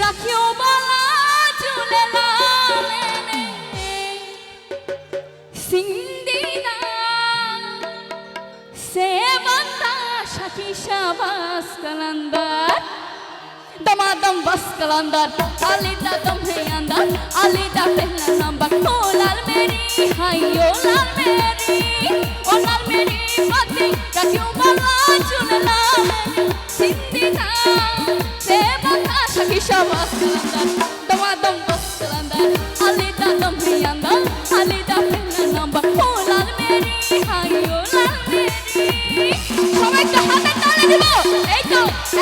রাখিও বালা চলে সিন্দিনা সে বান্দা শাকি শাবাস কালান্দা। दम बस कलंदर अली दा दम है अंदर अली दा पहला नंबर ओ लाल मेरी हायो लाल मेरी ओ लाल मेरी पति का क्यों बला चुन लाल मेरी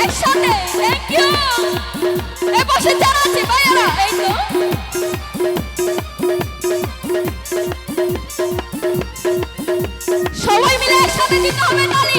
একসাথে থ্যাংক ইউ এ বসে যারা আছে, ভাইয়ারা, এই তো। সবাই মিলে একসাথে দিতে হবে তালি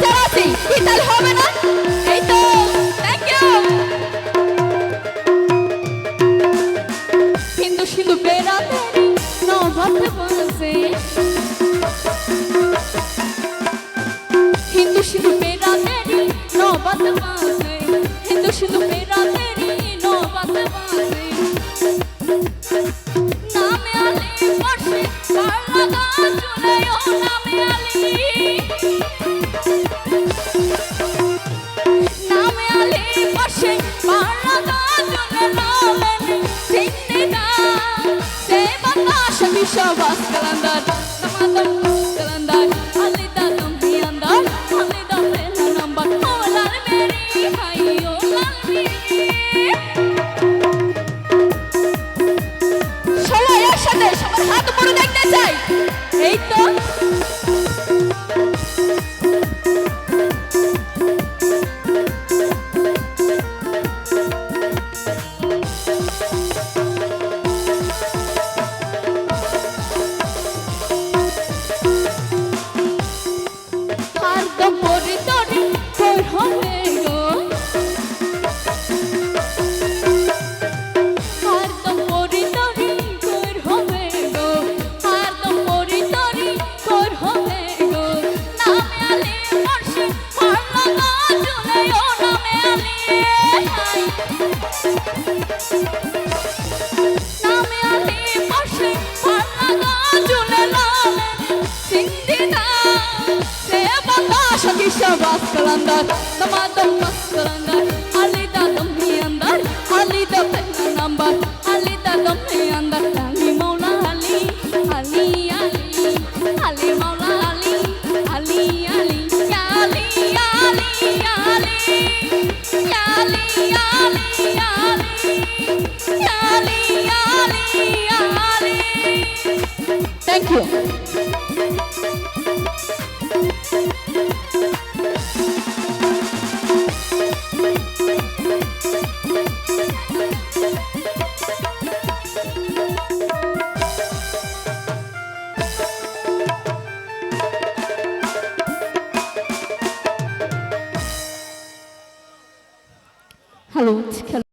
হিন্দু শুধু মেরা তেরি নবাত বাঁধে হিন্দু শুধু মেরা তেরি নবাত বাঁধে নামে আলি বসে পারলা গান শুনে ও নামে আলি। Alicia Bas Kalendar Ramadan এই তো Shabbat calendar, the madam must Thank you.